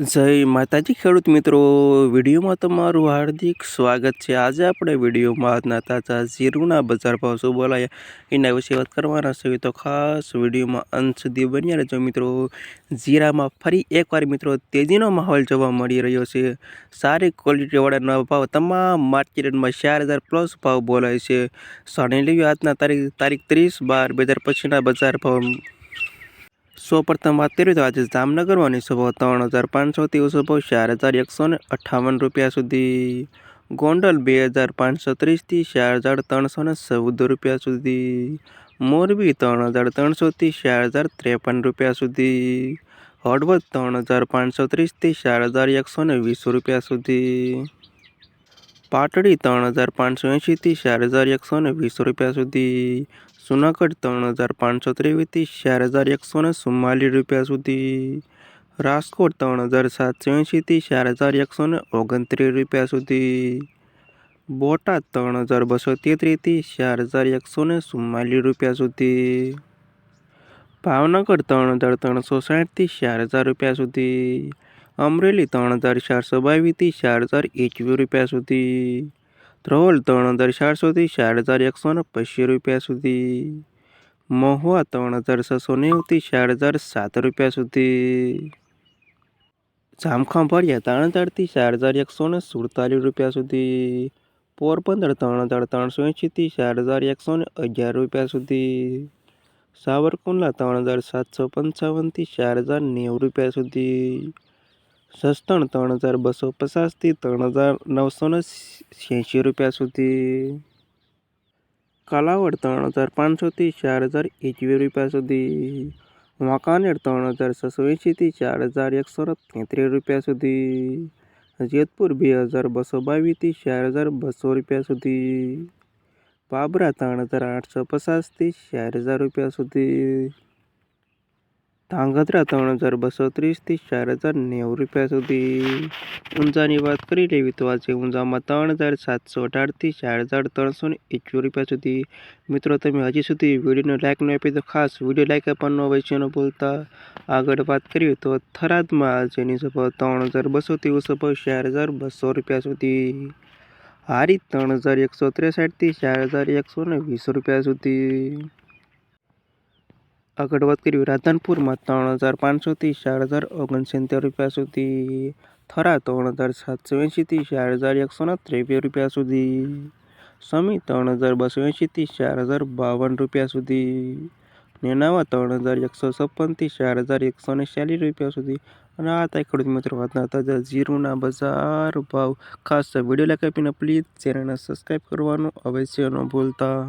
જય માતાજી, ખેડૂત મિત્રો. વિડીયોમાં તમારું હાર્દિક સ્વાગત છે. આજે આપણે વિડીયોમાં આજના તાજા જીરુના બજાર ભાવ શું બોલાયા, એના વિશે વાત કરવાના છે. તો ખાસ વિડીયોમાં અંત સુધી બન્યા રહેજો મિત્રો. જીરામાં ફરી એકવાર મિત્રો તેજીનો માહોલ જોવા મળી રહ્યો છે. સારી ક્વોલિટીવાળાનો ભાવ તમામ માર્કેટમાં ચાર હજાર પ્લસ ભાવ બોલાય છે. સાણી લેવી આજના તારીખ તારીખ ત્રીસ બાર, બે હજાર પછીના બજાર ભાવ સૌ પ્રથમ વાત કરીએ તો આજે જામનગરમાં ભાવ ત્રણ હજાર પાંચસોથી ઓછો ભાવ ચાર હજાર એકસો ને અઠ્ઠાવન રૂપિયા સુધી. ગોંડલ બે હજાર પાંચસો ત્રીસથી ચાર હજાર ત્રણસો ને ચૌદ રૂપિયા સુધી. મોરબી ત્રણ હજાર ત્રણસોથી ચાર હજાર ત્રેપન રૂપિયા સુધી. હળવદ ત્રણ હજાર પાંચસો ત્રીસથી ચાર હજાર એકસો ને વીસ રૂપિયા સુધી. પાટડી ત્રણ હજાર પાંચસો એંશીથી ચાર હજાર એકસો ને વીસ રૂપિયા સુધી. જુનાગઢ ત્રણ હજાર પાંચસો ત્રેવીસથી ચાર હજાર એકસો ને ચુમ્માલીસ રૂપિયા સુધી. રાજકોટ ત્રણ હજાર સાતસો એંશીથી ચાર હજાર એકસો ને ઓગણત્રીસ રૂપિયા સુધી. બોટાદ ત્રણ હજાર બસો તેત્રીસથી ચાર હજાર એકસો ને ચુમ્માલીસ રૂપિયા સુધી. ભાવનગર ત્રણ હજાર ત્રણસો સાઠથી ચાર હજાર રૂપિયા સુધી. અમરેલી ત્રણ હજાર ચારસો બાવીસથી ચાર હજાર એકવીસ રૂપિયા સુધી ધ્રોલ ત્રણ હજાર ચારસોથી ચાર હજાર એકસો ને પચીસ રૂપિયા સુધી મહુવા ત્રણ હજાર છસો નેવુંથી ચાર હજાર સાત રૂપિયા સુધી જામખંભાળિયા ત્રણ હજારથી ચાર હજાર એકસો ને સુડતાલીસ રૂપિયા સુધી પોરબંદર ત્રણ હજાર ત્રણસો એંશીથી ચાર હજાર એકસો ને અગિયાર રૂપિયા સુધી સાવરકુંડલા ત્રણ હજાર સાતસો પંચાવનથી ચાર હજાર નેવું રૂપિયા સુધી સસ્તણ ત્રણ હજાર બસો પચાસથી ત્રણ હજાર નવસો ને છ્યાસી રૂપિયા સુધી કાલાવડ ત્રણ હજાર પાંચસોથી ચાર હજાર એકવીસ રૂપિયા સુધી વાંકાનેર ત્રણ હજાર છસો એંશીથી ચાર હજાર એકસો ને તેત્રીસ રૂપિયા સુધી જેતપુર બે હજાર બસો બાવીસથી ચાર હજાર બસો રૂપિયા સુધી બાબરા ત્રણ હજાર આઠસો પચાસથી ચાર હજાર રૂપિયા સુધી ધાંગધ્રા ત્રણ હજાર બસો ત્રીસથી ચાર હજાર નેવું રૂપિયા સુધી. ઊંઝાની વાત કરી લેવી તો આજે ઊંઝામાં ત્રણ હજાર સાતસો અઢારથી ચાર હજાર ત્રણસો ને એકવીસ રૂપિયા સુધી. મિત્રો, તમે હજી સુધી વિડીયોને લાઇક ન આપી તો ખાસ વીડિયો લાઇક આપવાનું અવશ્ય ન ભૂલતા. આગળ વાત કરીએ તો થરાદમાં આજેની સભા ત્રણ હજાર બસોથી સભા ચાર હજાર બસો રૂપિયા સુધી. હારી ત્રણ હજાર એકસો ત્રેસઠથી ચાર હજાર એકસો ને વીસ રૂપિયા સુધી. આગળ વાત કરીએ રાધનપુરમાં ત્રણ હજાર પાંચસોથી ચાર હજાર ઓગણસિત્તેર રૂપિયા સુધી થરા ત્રણ હજાર સાતસો એંશીથી ચાર હજાર એકસો ત્રેવીસ રૂપિયા સુધી. સમી ત્રણ હજાર બસો એંશીથી ચાર હજાર બાવન રૂપિયા સુધી. નેનાવા ત્રણ હજાર એકસો છપ્પનથી ચાર હજાર એકસો ને ચાલીસ રૂપિયા સુધી. અને આ થાય ખેડૂત મિત્રો વાતના તાજા જીરુના બજાર ભાવ. ખાસ વીડિયો લાઈક આપીને પ્લીઝ ચેનલને સબસ્ક્રાઈબ કરવાનું અવશ્ય ન ભૂલતા.